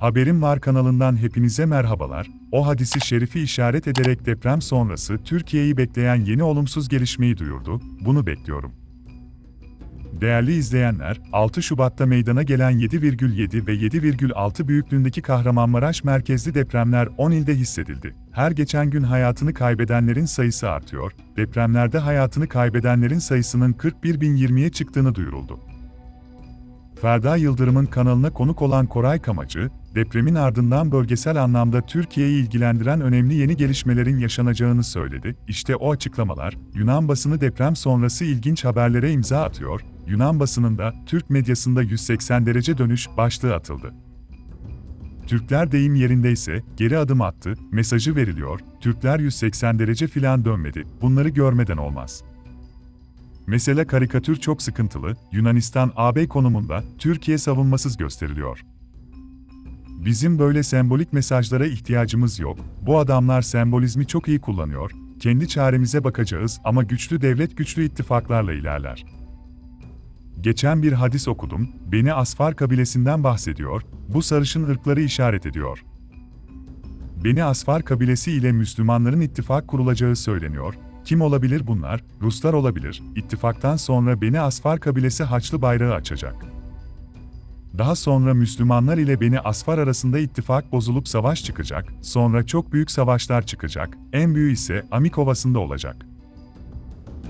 Haberim Var kanalından hepinize merhabalar. O hadisi şerifi işaret ederek deprem sonrası Türkiye'yi bekleyen yeni olumsuz gelişmeyi duyurdu. Bunu bekliyorum. Değerli izleyenler, 6 Şubat'ta meydana gelen 7,7 ve 7,6 büyüklüğündeki Kahramanmaraş merkezli depremler 10 ilde hissedildi. Her geçen gün hayatını kaybedenlerin sayısı artıyor, depremlerde hayatını kaybedenlerin sayısının 41.020'ye çıktığını duyuruldu. Ferda Yıldırım'ın kanalına konuk olan Koray Kamacı, depremin ardından bölgesel anlamda Türkiye'yi ilgilendiren önemli yeni gelişmelerin yaşanacağını söyledi. İşte o açıklamalar, Yunan basını deprem sonrası ilginç haberlere imza atıyor, Yunan basınında, Türk medyasında 180 derece dönüş başlığı atıldı. Türkler deyim yerindeyse, geri adım attı, mesajı veriliyor, Türkler 180 derece filan dönmedi, bunları görmeden olmaz. Mesela karikatür çok sıkıntılı, Yunanistan AB konumunda, Türkiye savunmasız gösteriliyor. Bizim böyle sembolik mesajlara ihtiyacımız yok, bu adamlar sembolizmi çok iyi kullanıyor, kendi çaremize bakacağız ama güçlü devlet güçlü ittifaklarla ilerler. Geçen bir hadis okudum, Beni Asfar kabilesinden bahsediyor, bu sarışın ırkları işaret ediyor. Beni Asfar kabilesi ile Müslümanların ittifak kurulacağı söyleniyor. Kim olabilir bunlar? Ruslar olabilir. İttifaktan sonra Beni Asfar kabilesi Haçlı bayrağı açacak. Daha sonra Müslümanlar ile Beni Asfar arasında ittifak bozulup savaş çıkacak, sonra çok büyük savaşlar çıkacak, en büyüğü ise Amik Ovası'nda olacak.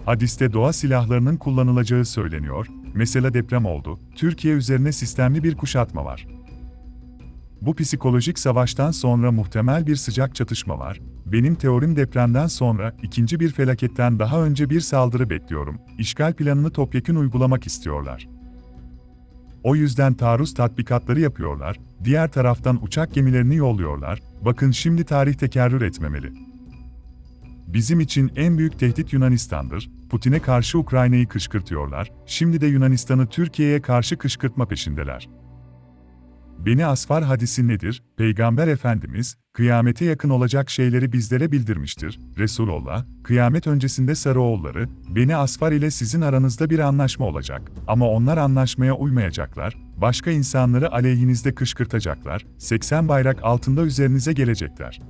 Hadiste doğa silahlarının kullanılacağı söyleniyor, mesela deprem oldu, Türkiye üzerine sistemli bir kuşatma var. Bu psikolojik savaştan sonra muhtemel bir sıcak çatışma var. Benim teorim depremden sonra ikinci bir felaketten daha önce bir saldırı bekliyorum. İşgal planını topyekün uygulamak istiyorlar. O yüzden taarruz tatbikatları yapıyorlar, diğer taraftan uçak gemilerini yolluyorlar. Bakın şimdi tarih tekerrür etmemeli. Bizim için en büyük tehdit Yunanistan'dır. Putin'e karşı Ukrayna'yı kışkırtıyorlar. Şimdi de Yunanistan'ı Türkiye'ye karşı kışkırtma peşindeler. Beni Asfar hadisi nedir? Peygamber Efendimiz, kıyamete yakın olacak şeyleri bizlere bildirmiştir. Resulullah, kıyamet öncesinde Sarıoğulları, Beni Asfar ile sizin aranızda bir anlaşma olacak. Ama onlar anlaşmaya uymayacaklar, başka insanları aleyhinizde kışkırtacaklar, 80 bayrak altında üzerinize gelecekler.